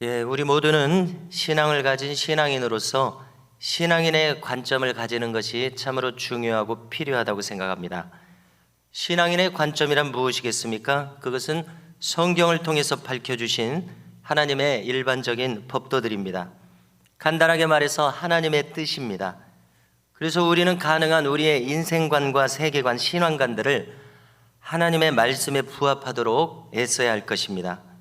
예, 우리 모두는 신앙을 가진 신앙인으로서 신앙인의 관점을 가지는 것이 참으로 중요하고 필요하다고 생각합니다. 신앙인의 관점이란 무엇이겠습니까? 그것은 성경을 통해서 밝혀주신 하나님의 일반적인 법도들입니다. 간단하게 말해서 하나님의 뜻입니다. 그래서 우리는 가능한 우리의 인생관과 세계관, 신앙관들을 하나님의 말씀에 부합하도록 애써야 할 것입니다.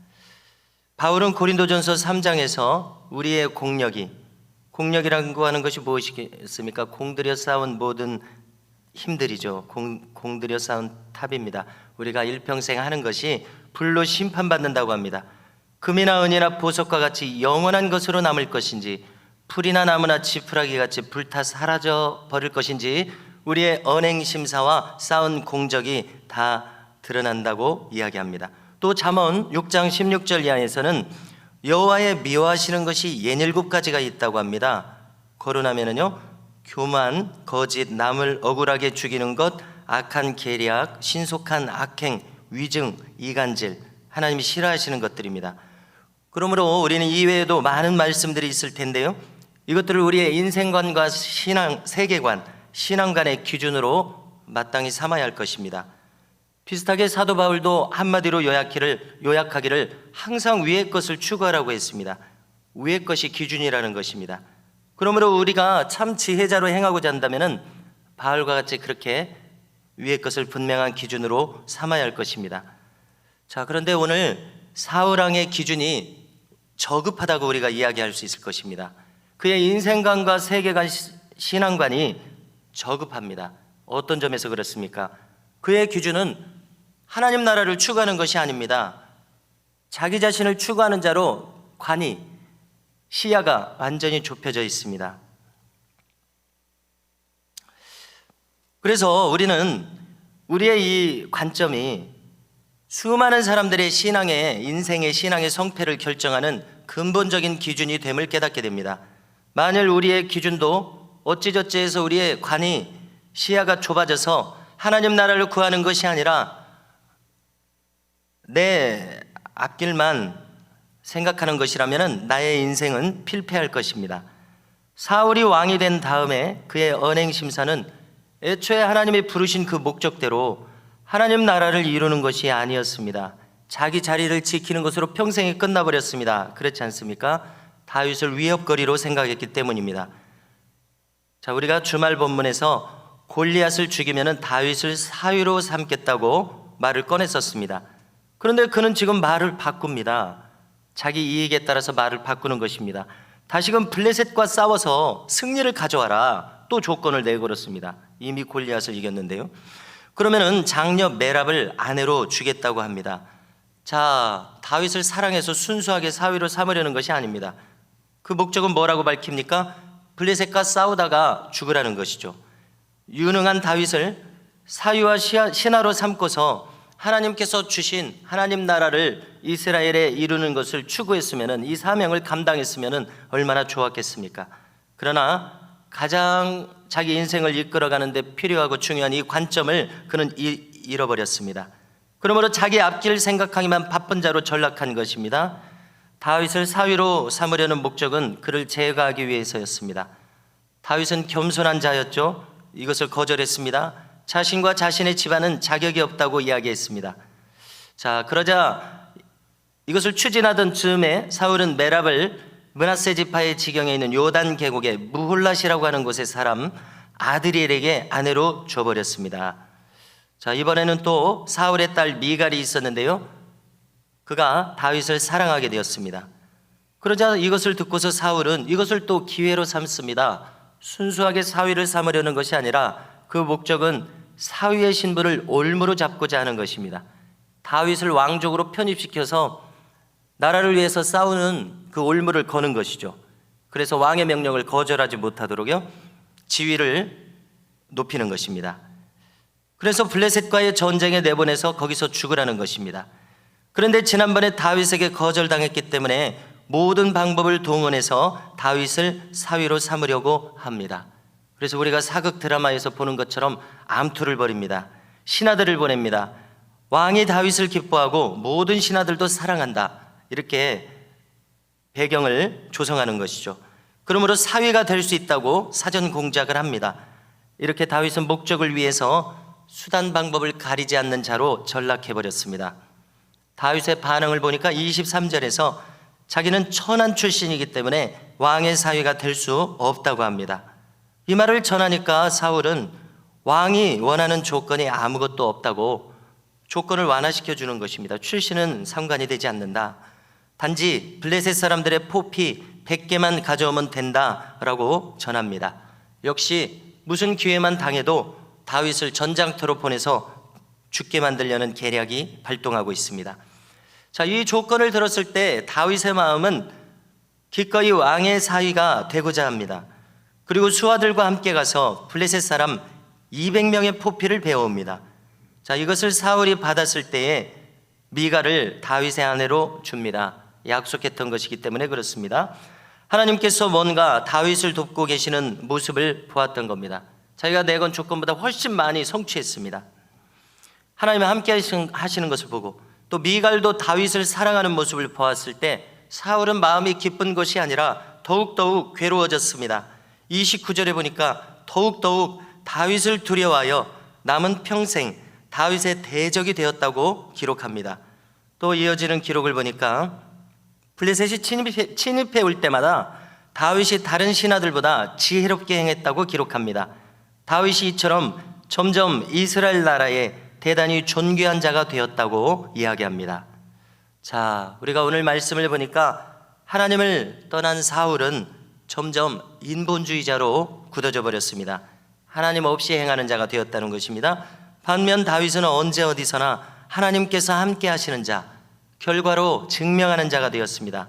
바울은 고린도전서 3장에서 우리의 공력이 공력이라고 하는 것이 무엇이겠습니까? 공들여 쌓은 모든 힘들이죠. 공, 공들여 쌓은 탑입니다. 우리가 일평생 하는 것이 불로 심판받는다고 합니다. 금이나 은이나 보석과 같이 영원한 것으로 남을 것인지 풀이나 나무나 지푸라기 같이 불타 사라져 버릴 것인지 우리의 언행 심사와 쌓은 공적이 다 드러난다고 이야기합니다. 또 잠언 6장 16절 이하에서는 여호와의 미워하시는 것이 예닐곱 가지가 있다고 합니다. 거론하면은요 교만, 거짓, 남을 억울하게 죽이는 것, 악한 계략, 신속한 악행, 위증, 이간질, 하나님이 싫어하시는 것들입니다. 그러므로 우리는 이외에도 많은 말씀들이 있을 텐데요. 이것들을 우리의 인생관과 신앙, 세계관, 신앙관의 기준으로 마땅히 삼아야 할 것입니다. 비슷하게 사도 바울도 한마디로 요약기를, 요약하기를 항상 위의 것을 추구하라고 했습니다. 위의 것이 기준이라는 것입니다. 그러므로 우리가 참 지혜자로 행하고자 한다면 바울과 같이 그렇게 위의 것을 분명한 기준으로 삼아야 할 것입니다. 자, 그런데 오늘 사울왕의 기준이 저급하다고 우리가 이야기할 수 있을 것입니다. 그의 인생관과 세계관, 시- 신앙관이 저급합니다. 어떤 점에서 그렇습니까? 그의 기준은 하나님 나라를 추구하는 것이 아닙니다. 자기 자신을 추구하는 자로 관이 시야가 완전히 좁혀져 있습니다. 그래서 우리는 우리의 이 관점이 수많은 사람들의 신앙의 인생의 신앙의 성패를 결정하는 근본적인 기준이 됨을 깨닫게 됩니다. 만일 우리의 기준도 어찌저찌해서 우리의 관이 시야가 좁아져서 하나님 나라를 구하는 것이 아니라 내 앞길만 생각하는 것이라면 나의 인생은 필패할 것입니다. 사울이 왕이 된 다음에 그의 언행 심사는 애초에 하나님이 부르신 그 목적대로 하나님 나라를 이루는 것이 아니었습니다. 자기 자리를 지키는 것으로 평생이 끝나버렸습니다. 그렇지 않습니까? 다윗을 위협거리로 생각했기 때문입니다. 자, 우리가 주말 본문에서 골리앗을 죽이면은 다윗을 사위로 삼겠다고 말을 꺼냈었습니다. 그런데 그는 지금 말을 바꿉니다. 자기 이익에 따라서 말을 바꾸는 것입니다. 다시금 블레셋과 싸워서 승리를 가져와라. 또 조건을 내걸었습니다. 이미 골리앗을 이겼는데요. 그러면은 장녀 메랍을 아내로 주겠다고 합니다. 자, 다윗을 사랑해서 순수하게 사위로 삼으려는 것이 아닙니다. 그 목적은 뭐라고 밝힙니까? 블레셋과 싸우다가 죽으라는 것이죠. 유능한 다윗을 시아- 신하로 삼고서 하나님께서 주신 하나님 나라를 이스라엘에 이루는 것을 추구했으면은 이 사명을 감당했으면은 얼마나 좋았겠습니까? 그러나 가장 자기 인생을 이끌어가는데 필요하고 중요한 이 관점을 그는 이- 잃어버렸습니다. 그러므로 자기 앞길 생각하기만 바쁜 자로 전락한 것입니다. 다윗을 사위로 삼으려는 목적은 그를 제거하기 위해서였습니다. 다윗은 겸손한 자였죠. 이것을 거절했습니다. 자신과 자신의 집안은 자격이 없다고 이야기했습니다. 자, 그러자 이것을 추진하던 즈음에 사울은 메랍을 문하세 지파의 지경에 있는 요단 계곡의 무홀랏이라고 하는 곳의 사람 아드리엘에게 아내로 줘버렸습니다. 자, 이번에는 또 사울의 딸 미갈이 있었는데요. 그가 다윗을 사랑하게 되었습니다. 그러자 이것을 듣고서 사울은 이것을 또 기회로 삼습니다. 순수하게 사위를 삼으려는 것이 아니라 그 목적은 사위의 신분을 올무로 잡고자 하는 것입니다. 다윗을 왕족으로 편입시켜서 나라를 위해서 싸우는 그 올무를 거는 것이죠. 그래서 왕의 명령을 거절하지 못하도록요 지위를 높이는 것입니다. 그래서 블레셋과의 전쟁에 내보내서 거기서 죽으라는 것입니다. 그런데 지난번에 다윗에게 거절당했기 때문에 모든 방법을 동원해서 다윗을 사위로 삼으려고 합니다. 그래서 우리가 사극 드라마에서 보는 것처럼 암투를 벌입니다. 신하들을 보냅니다. 왕이 다윗을 기뻐하고 모든 신하들도 사랑한다. 이렇게 배경을 조성하는 것이죠. 그러므로 사위가 될 수 있다고 사전 공작을 합니다. 이렇게 다윗은 목적을 위해서 수단 방법을 가리지 않는 자로 전락해 버렸습니다. 다윗의 반응을 보니까 23절에서 자기는 천한 출신이기 때문에 왕의 사위가 될 수 없다고 합니다. 이 말을 전하니까 사울은 왕이 원하는 조건이 아무것도 없다고 조건을 완화시켜 주는 것입니다. 출신은 상관이 되지 않는다. 단지 블레셋 사람들의 포피 100개만 가져오면 된다라고 전합니다. 역시 무슨 기회만 당해도 다윗을 전장터로 보내서 죽게 만들려는 계략이 발동하고 있습니다. 자, 이 조건을 들었을 때 다윗의 마음은 기꺼이 왕의 사위가 되고자 합니다. 그리고 수하들과 함께 가서 블레셋 사람 200명의 포피를 배워옵니다. 자, 이것을 사울이 받았을 때에 미가를 다윗의 아내로 줍니다. 약속했던 것이기 때문에 그렇습니다. 하나님께서 뭔가 다윗을 돕고 계시는 모습을 보았던 겁니다. 자기가 내건 조건보다 훨씬 많이 성취했습니다. 하나님이 함께 하시는 것을 보고 또 미갈도 다윗을 사랑하는 모습을 보았을 때 사울은 마음이 기쁜 것이 아니라 더욱더욱 괴로워졌습니다. 29절에 보니까 더욱더욱 다윗을 두려워하여 남은 평생 다윗의 대적이 되었다고 기록합니다. 또 이어지는 기록을 보니까 블레셋이 침입해, 침입해 올 때마다 다윗이 다른 신하들보다 지혜롭게 행했다고 기록합니다. 다윗이 이처럼 점점 이스라엘 나라의 대단히 존귀한 자가 되었다고 이야기합니다. 자, 우리가 오늘 말씀을 보니까 하나님을 떠난 사울은 점점 인본주의자로 굳어져 버렸습니다. 하나님 없이 행하는 자가 되었다는 것입니다. 반면 다윗은 언제 어디서나 하나님께서 함께 하시는 자, 결과로 증명하는 자가 되었습니다.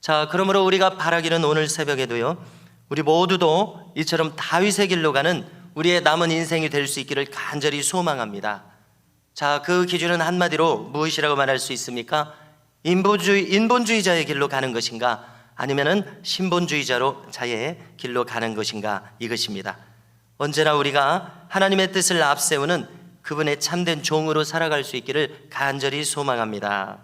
자, 그러므로 우리가 바라기는 오늘 새벽에도요. 우리 모두도 이처럼 다윗의 길로 가는 우리의 남은 인생이 될 수 있기를 간절히 소망합니다. 자, 그 기준은 한마디로 무엇이라고 말할 수 있습니까? 인본주의, 인본주의자의 길로 가는 것인가? 아니면은 신본주의자로 자의 길로 가는 것인가? 이것입니다. 언제나 우리가 하나님의 뜻을 앞세우는 그분의 참된 종으로 살아갈 수 있기를 간절히 소망합니다.